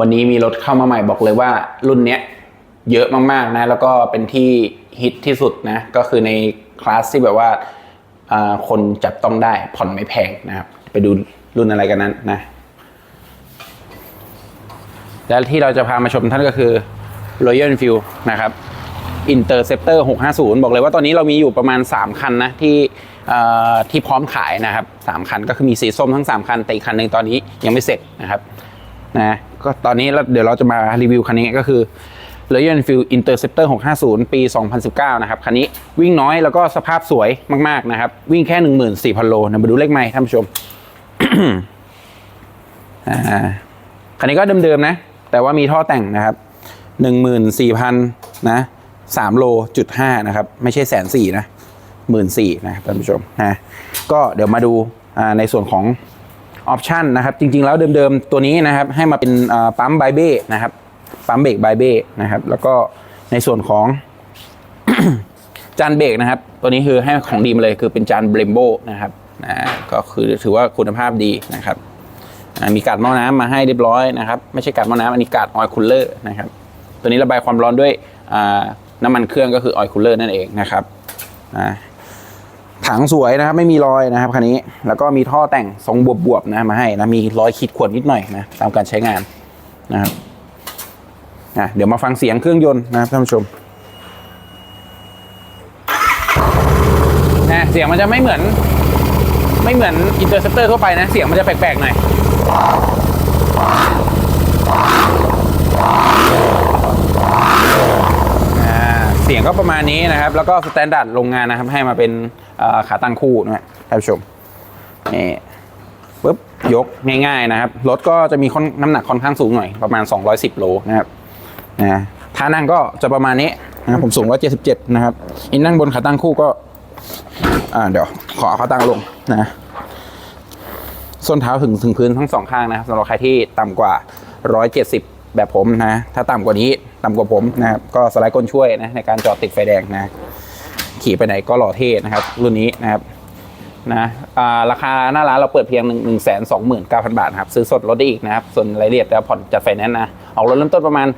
วันนี้มีรถเข้ามาใหม่บอกเลยว่า รุ่นเนี้ยเยอะมากๆนะ แล้วก็เป็นที่ฮิตที่สุดนะ ก็คือในคลาสที่แบบว่าคนจับต้องได้ผ่อนไม่แพงนะครับ ไปดูรุ่นอะไรกันนั้นนะ และที่เราจะพามาชมท่านก็คือ Royal Enfield นะครับ Interceptor 650 บอกเลยว่าตอนนี้เรามีอยู่ประมาณ 3 คันนะที่ที่พร้อมขายนะครับ 3 คันก็คือมีสีส้มทั้ง 3 คัน แต่อีกคันหนึ่งตอนนี้ยังไม่เสร็จนะครับ นะก็ตอนนี้เราเดี๋ยวเราจะมารีวิวคันนี้ก็คือ Royal Enfield Interceptor 650 ปี 2019 นะครับ คันนี้วิ่งน้อยแล้วก็สภาพสวยมาก ๆ นะครับ วิ่งแค่ 14,000 โลนะมาดูเลขไมล์ท่านผู้ชมคันนี้ก็เดิม ๆ นะ แต่ว่ามีท่อแต่งนะครับหนึ่งหมื่นสี่พันนะสามโลจุดห้านะครับ ไม่ใช่แสนสี่นะหมื่นสี่นะครับท่านผู้ชมนะก็เดี๋ยวมาดูในส่วนของ ออปชันนะครับจริงๆแล้วเดิมๆตัวนี้นะครับให้มาเป็นปั๊มไบเบ้นะครับปั๊มเบรกไบเบ้นะครับแล้วก็ในส่วนของจานเบรกนะครับ ตัวนี้คือให้ของดีมาเลยคือเป็นจานเบรมโบนะครับนะก็คือถือว่าคุณภาพดีนะครับ มีกาดหม้อน้ำมาให้เรียบร้อยนะครับ ไม่ใช่กาดหม้อน้ำอันนี้กาดออยล์คูลเลอร์นะครับ ตัวนี้ระบายความร้อนด้วยน้ำมันเครื่องก็คือออยล์คูลเลอร์นั่นเองนะครับอ่า ถังสวยนะครับไม่มีรอยนะครับคันนี้แล้วก็มีท่อแต่งทรงบวบๆนะมาให้นะมีรอยขีดข่วนนิดหน่อยนะตามการใช้งานนะครับอะเดี๋ยวมาฟังเสียงเครื่องยนต์นะครับท่านผู้ชมนะเสียงมันจะไม่เหมือน ไม่เหมือนอินเตอร์เซปเตอร์ทั่วไปนะ เสียงมันจะแปลกๆหน่อย ก็ประมาณนี้นะครับ แล้วก็สแตนดาร์ดโรงงานนะครับ ให้มาเป็นขาตั้งคู่นะครับท่านผู้ชมนี่ปุ๊บยกง่ายๆนะครับ รถก็จะมีนน้ำหนักค่อนข้างสูงหน่อยประมาณ 210 โลนะครับนะท่านั่งก็จะประมาณนี้นะครับผมสูง 177 นะครับอินนั่งบนขาตั้งคู่ก็อ่าเดี๋ยวขอขาตั้งลงนะส้นเท้าถึงถึงพื้นทั้งสองข้างนะครับสำหรับใครที่ต่ำกว่า 170 แบบผมนะ ถ้าต่ำกว่านี้ ต่ำกว่าผมนะครับก็สไลด์ก้นช่วยนะในการจอดติดไฟแดงนะขี่ไปไหนก็หล่อเท่นะครับรุ่นนี้นะครับนะาราคาหน้าร้านเราเปิดเพียง 1 2 9 0 0 0 บาทนะครับซื้อสดลดได้อีกนะครับส่วนรายละเอียดแล้วผ่อนจัดไฟแนนซ์นะออกรถเริ่มต้นประมาณ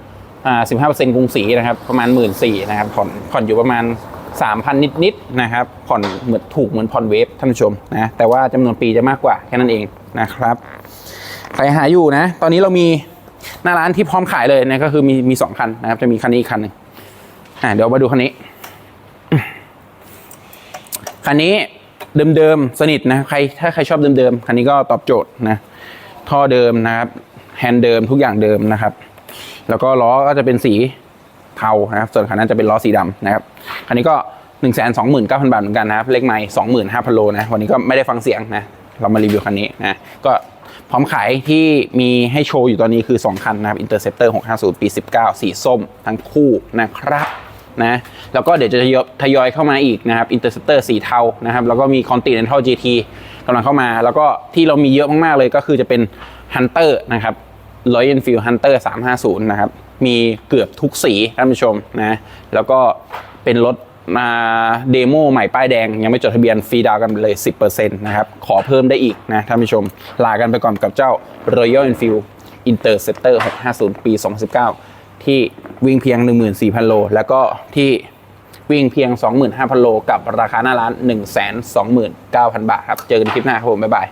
อ่า15%กรุงศรีนะครับประมาณ 1 4ื่นนะครับผ่อนผ่อนอยู่ประมาณ 3,000 นิดๆนะครับผ่อนเหมือนถูกเหมือนผ่อนเวฟท่านผู้ชมนะแต่ว่าจำนวนปีจะมากกว่าแค่นั้นเองนะครับใครหาอยู่นะ ตอนนี้เรามี หน้าร้านที่พร้อมขายเลยนะก็คือมีมีสองคันนะครับ จะมีคันนี้อีกคันหนึ่งอ่าเดี๋ยวมาดูคันนี้ คันนี้เดิมๆสนิทนะใครถ้าใครชอบเดิมๆคันนี้ก็ตอบโจทย์นะท่อเดิมนะครับแฮนด์เดิมทุกอย่างเดิมนะครับ แล้วก็ล้อก็จะเป็นสีเทานะครับ ส่วนคันนั้นจะเป็นล้อสีดำนะครับ คันนี้ก็1นึ่งแสนสองหมื่นเก้าพันบาทเหมือนกันนะครับ เลขไม้สองหมื่นห้าพันโลนะ วันนี้ก็ไม่ได้ฟังเสียงนะ เรามารีวิวคันนี้นะ ก็ พร้อมขายที่มีให้โชว์อยู่ตอนนี้คือ 2 คันนะครับ Interceptor 650 ปี 19 สีส้มทั้งคู่นะครับนะแล้วก็เดี๋ยวจะทยอยทยอยเข้ามาอีกนะครับ Interceptor สีเทานะครับ แล้วก็มี Continental GT กำลังเข้ามา แล้วก็ที่เรามีเยอะมาก ๆ เลยก็คือจะเป็น Hunter นะครับ Royal Enfield Hunter 350 นะครับ มีเกือบทุกสีท่านผู้ชมนะ แล้วก็เป็นรถ มาเดโมใหม่ป้ายแดง ยังไม่จดทะเบียนฟรีดาวกันเลย 10%นะครับขอเพิ่มได้อีกนะท่านผู้ชม ลากันไปก่อนกับเจ้า Royal Enfield Interceptor 650 ปี 2019 ที่วิ่งเพียง 14,000 โล แล้วก็ที่วิ่งเพียง 25,000 โล กับราคาหน้าร้าน 129,000 บาทครับ เจอกันคลิปหน้าครับผม บ๊ายบาย